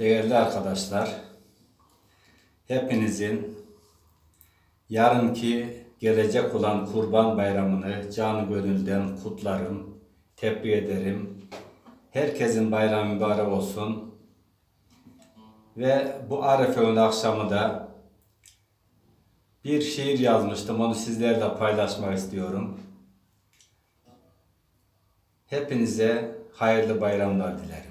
Değerli arkadaşlar, hepinizin yarınki gelecek olan Kurban Bayramını canı gönülden kutlarım, tebrik ederim. Herkesin bayramı mübarek olsun. Ve bu Arefe'nin akşamı da bir şiir yazmıştım, onu sizlerle paylaşmak istiyorum. Hepinize hayırlı bayramlar dilerim.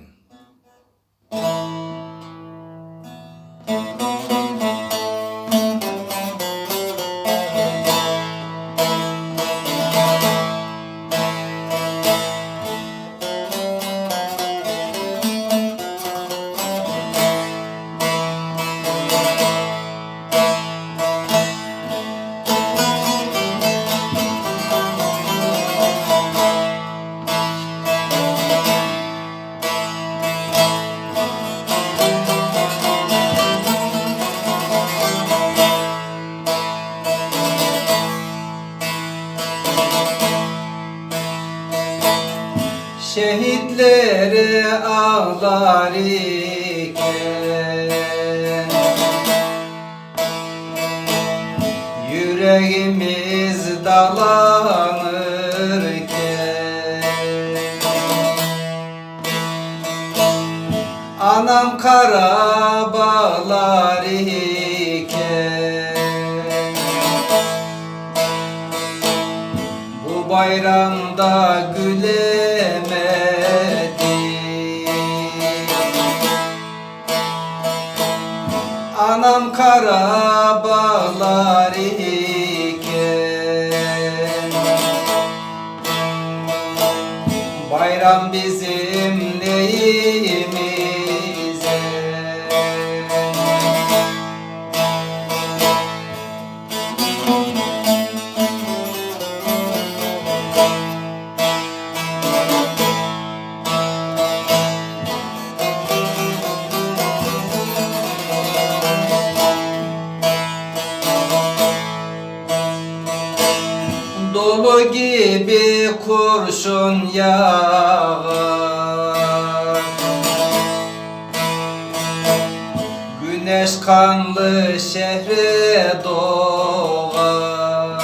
Şehitleri ağlar iken. Yüreğimiz dalanırken. Anam kara bağlar iken. Bu bayramda gülemedi Anam kara iken Bayram bizim kurşun yağar. Güneş kanlı şehre doğar.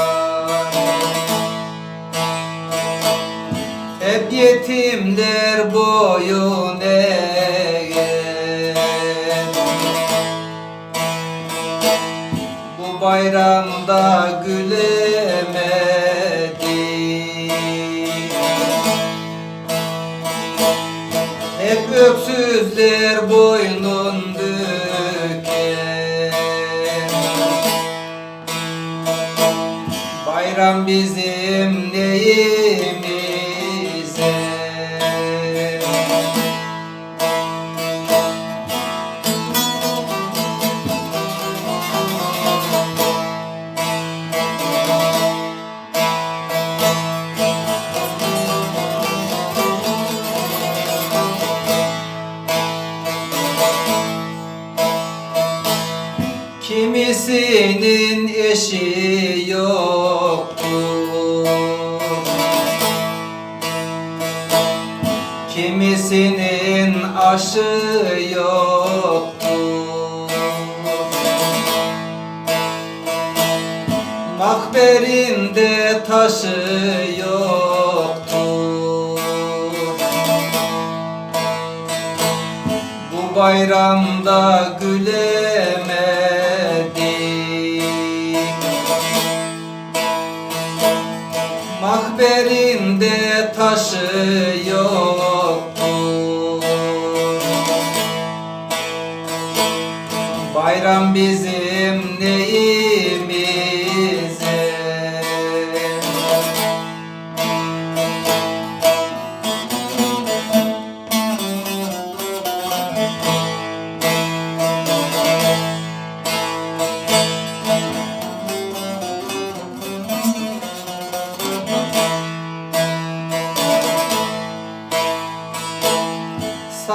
Hep yetimler boyun eğer. Bu bayramda gülemedi öksüzler boynun Bayram bizim neyimize Kimisinin eşi yoktur? Kimisinin aşı yoktur? Makberinde taşı yoktur? Bu bayramda gülemedik Mahberinde taşı yoktur Bayram bizim neyimize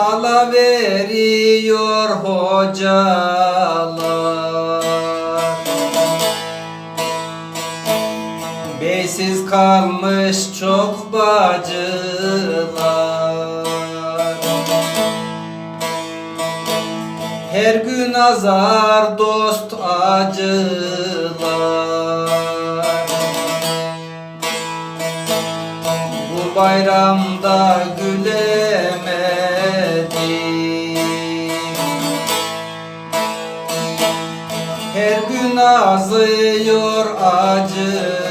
Sala veriyor hocalar. Beysiz kalmış çok bacılar. Her gün azar dost acılar. Bu bayramda gülemedim Azıyor acılar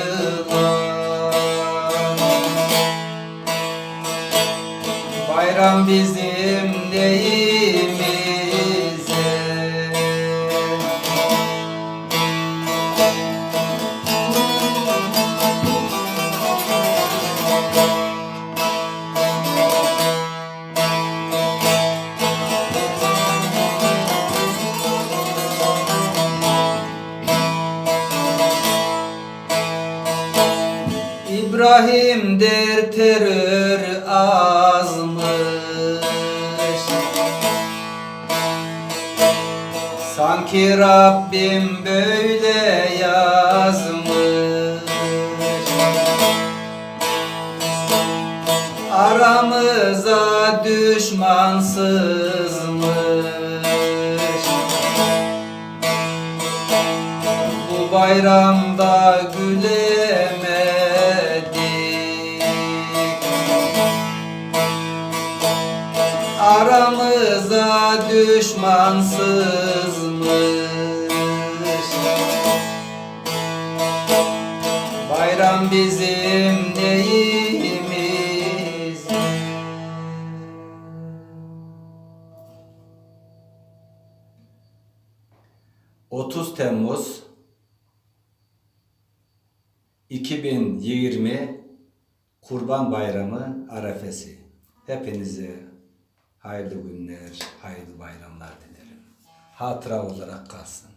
Bayram bizim neyimize terör azmış. Sanki Rabbim böyle yazmış. Aramıza düşman sızmış Bu bayramda gülemedik Aramıza düşman sızmış Bayram bizim neyimiz? 30 Temmuz 2020 Kurban Bayramı arefesi. Hepinize hayırlı günler, hayırlı bayramlar dilerim. Hatıra olarak kalsın.